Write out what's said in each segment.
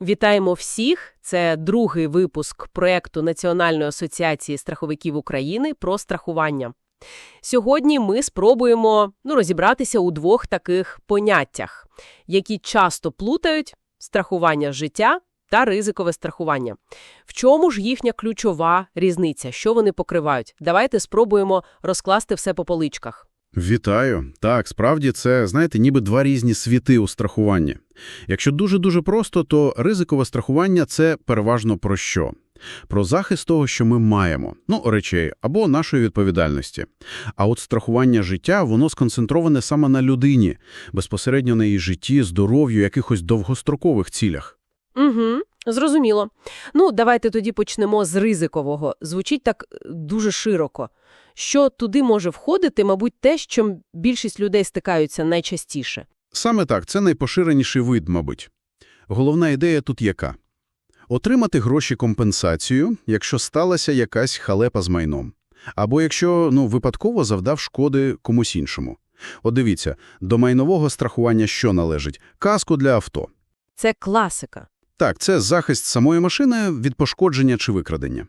Вітаємо всіх! Це другий випуск проєкту Національної асоціації страховиків України про страхування. Сьогодні ми спробуємо ну, розібратися у двох таких поняттях, які часто плутають страхування життя та ризикове страхування. В чому ж їхня ключова різниця? Що вони покривають? Давайте спробуємо розкласти все по поличках. Вітаю. Так, справді це, знаєте, ніби два різні світи у страхуванні. Якщо дуже-дуже просто, то ризикове страхування – це переважно про що? Про захист того, що ми маємо, ну, речей, або нашої відповідальності. А от страхування життя, воно сконцентроване саме на людині, безпосередньо на її житті, здоров'ю, якихось довгострокових цілях. Угу, зрозуміло. Ну, давайте тоді почнемо з ризикового. Звучить так е, дуже широко. Що туди може входити, мабуть, те, з чим більшість людей стикаються найчастіше. Саме так, це найпоширеніший вид, мабуть. Головна ідея тут яка? Отримати гроші компенсацію, якщо сталася якась халепа з майном. Або якщо, ну, випадково завдав шкоди комусь іншому. От дивіться, до майнового страхування що належить? Каску для авто. Це класика. Так, це захист самої машини від пошкодження чи викрадення.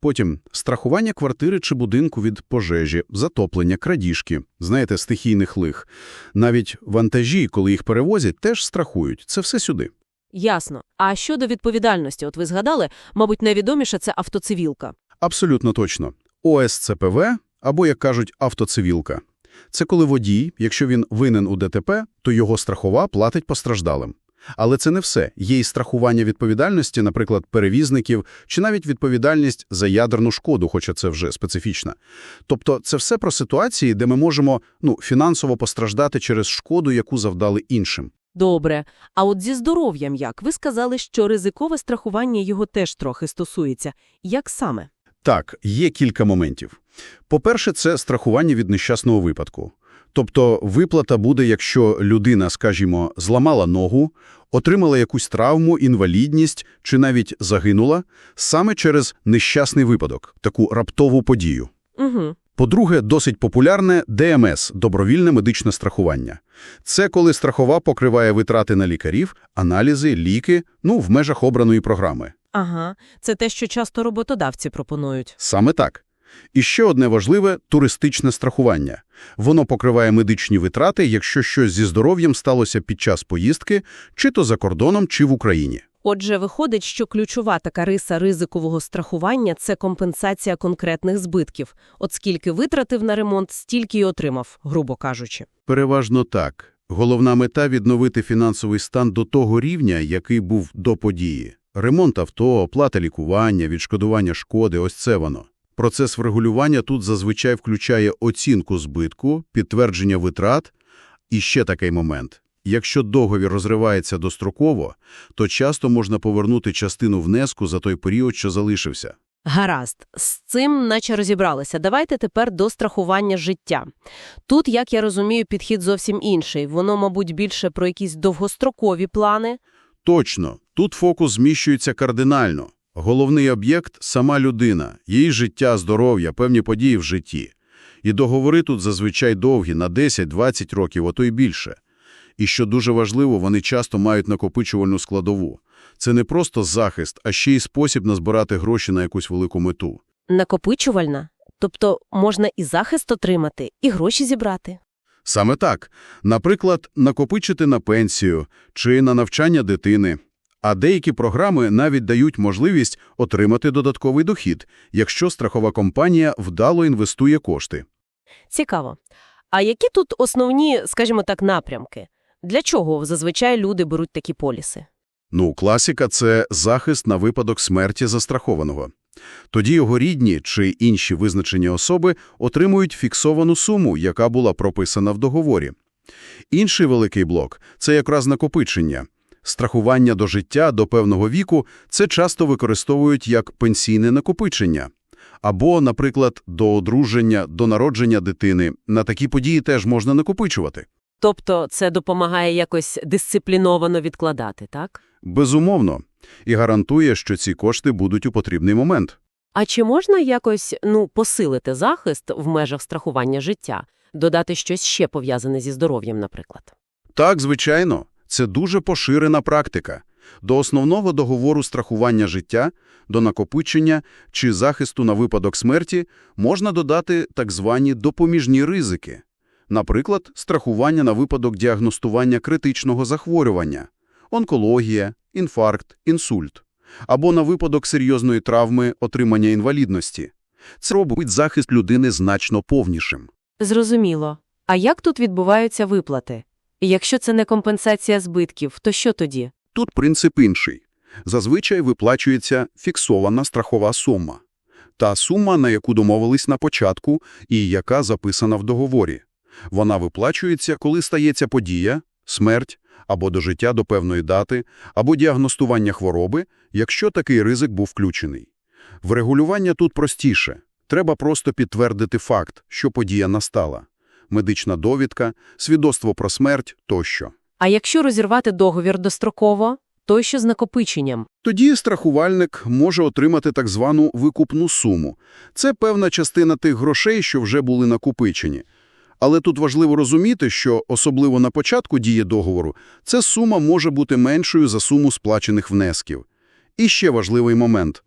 Потім страхування квартири чи будинку від пожежі, затоплення, крадіжки, знаєте, стихійних лих. Навіть вантажі, коли їх перевозять, теж страхують. Це все сюди. Ясно. А щодо відповідальності, от ви згадали, мабуть, найвідоміше – це автоцивілка. Абсолютно точно. ОСЦПВ, або, як кажуть, автоцивілка. Це коли водій, якщо він винен у ДТП, то його страхова платить постраждалим. Але це не все. Є й страхування відповідальності, наприклад, перевізників, чи навіть відповідальність за ядерну шкоду, хоча це вже специфічна. Тобто це все про ситуації, де ми можемо ну, фінансово постраждати через шкоду, яку завдали іншим. Добре. А от зі здоров'ям як? Ви сказали, що ризикове страхування його теж трохи стосується. Як саме? Так, є кілька моментів. По-перше, це страхування від нещасного випадку. Тобто виплата буде, якщо людина, скажімо, зламала ногу, отримала якусь травму, інвалідність чи навіть загинула саме через нещасний випадок, таку раптову подію. Угу. По-друге, досить популярне ДМС – добровільне медичне страхування. Це коли страхова покриває витрати на лікарів, аналізи, ліки, ну, в межах обраної програми. Ага. Це те, що часто роботодавці пропонують. Саме так. І ще одне важливе – туристичне страхування. Воно покриває медичні витрати, якщо щось зі здоров'ям сталося під час поїздки, чи то за кордоном, чи в Україні. Отже, виходить, що ключова така риса ризикового страхування – це компенсація конкретних збитків. От скільки витратив на ремонт, стільки й отримав, грубо кажучи. Переважно так. Головна мета – відновити фінансовий стан до того рівня, який був до події. Ремонт авто, оплата лікування, відшкодування шкоди – ось це воно. Процес врегулювання тут зазвичай включає оцінку збитку, підтвердження витрат і ще такий момент. Якщо договір розривається достроково, то часто можна повернути частину внеску за той період, що залишився. Гаразд, з цим наче розібралися. Давайте тепер до страхування життя. Тут, як я розумію, підхід зовсім інший. Воно, мабуть, більше про якісь довгострокові плани. Точно, тут фокус зміщується кардинально. Головний об'єкт – сама людина, її життя, здоров'я, певні події в житті. І договори тут зазвичай довгі, на 10-20 років, а то й більше. І що дуже важливо, вони часто мають накопичувальну складову. Це не просто захист, а ще й спосіб назбирати гроші на якусь велику мету. Накопичувальна? Тобто можна і захист отримати, і гроші зібрати. Саме так. Наприклад, накопичити на пенсію чи на навчання дитини. А деякі програми навіть дають можливість отримати додатковий дохід, якщо страхова компанія вдало інвестує кошти. Цікаво. А які тут основні, скажімо так, напрямки? Для чого зазвичай люди беруть такі поліси? Ну, класика – це захист на випадок смерті застрахованого. Тоді його рідні чи інші визначені особи отримують фіксовану суму, яка була прописана в договорі. Інший великий блок – це якраз накопичення. Страхування до життя до певного віку це часто використовують як пенсійне накопичення. Або, наприклад, до одруження, до народження дитини. На такі події теж можна накопичувати. Тобто це допомагає якось дисципліновано відкладати, так? Безумовно. І гарантує, що ці кошти будуть у потрібний момент. А чи можна якось, ну, посилити захист в межах страхування життя, додати щось ще пов'язане зі здоров'ям, наприклад? Так, звичайно. Це дуже поширена практика. До основного договору страхування життя, до накопичення чи захисту на випадок смерті можна додати так звані допоміжні ризики. Наприклад, страхування на випадок діагностування критичного захворювання, онкологія, інфаркт, інсульт, або на випадок серйозної травми, отримання інвалідності. Це робить захист людини значно повнішим. Зрозуміло. А як тут відбуваються виплати? Якщо це не компенсація збитків, то що тоді? Тут принцип інший. Зазвичай виплачується фіксована страхова сума. Та сума, на яку домовились на початку і яка записана в договорі. Вона виплачується, коли стається подія, смерть, або дожиття до певної дати, або діагностування хвороби, якщо такий ризик був включений. Врегулювання тут простіше. Треба просто підтвердити факт, що подія настала. Медична довідка, свідоцтво про смерть тощо. А якщо розірвати договір достроково, то що з накопиченням? Тоді страхувальник може отримати так звану викупну суму. Це певна частина тих грошей, що вже були накопичені. Але тут важливо розуміти, що, особливо на початку дії договору, ця сума може бути меншою за суму сплачених внесків. І ще важливий момент.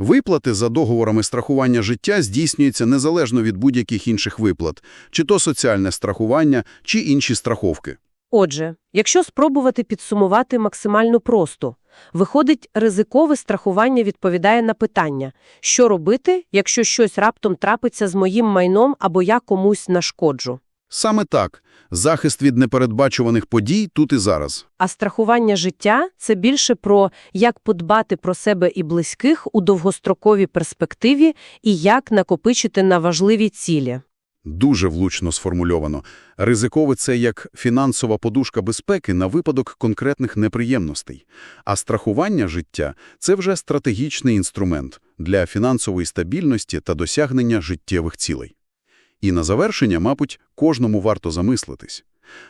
Виплати за договорами страхування життя здійснюються незалежно від будь-яких інших виплат, чи то соціальне страхування, чи інші страховки. Отже, якщо спробувати підсумувати максимально просто, виходить, ризикове страхування відповідає на питання, що робити, якщо щось раптом трапиться з моїм майном або я комусь нашкоджу. Саме так. Захист від непередбачуваних подій тут і зараз. А страхування життя – це більше про як подбати про себе і близьких у довгостроковій перспективі і як накопичити на важливі цілі. Дуже влучно сформульовано. Ризикове – це як фінансова подушка безпеки на випадок конкретних неприємностей. А страхування життя – це вже стратегічний інструмент для фінансової стабільності та досягнення життєвих цілей. І на завершення, мабуть, кожному варто замислитись.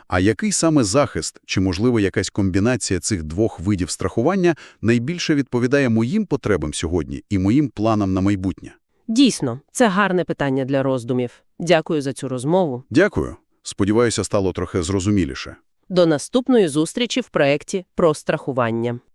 А який саме захист, чи, можливо, якась комбінація цих двох видів страхування найбільше відповідає моїм потребам сьогодні і моїм планам на майбутнє? Дійсно, це гарне питання для роздумів. Дякую за цю розмову. Дякую. Сподіваюся, стало трохи зрозуміліше. До наступної зустрічі в проєкті про страхування.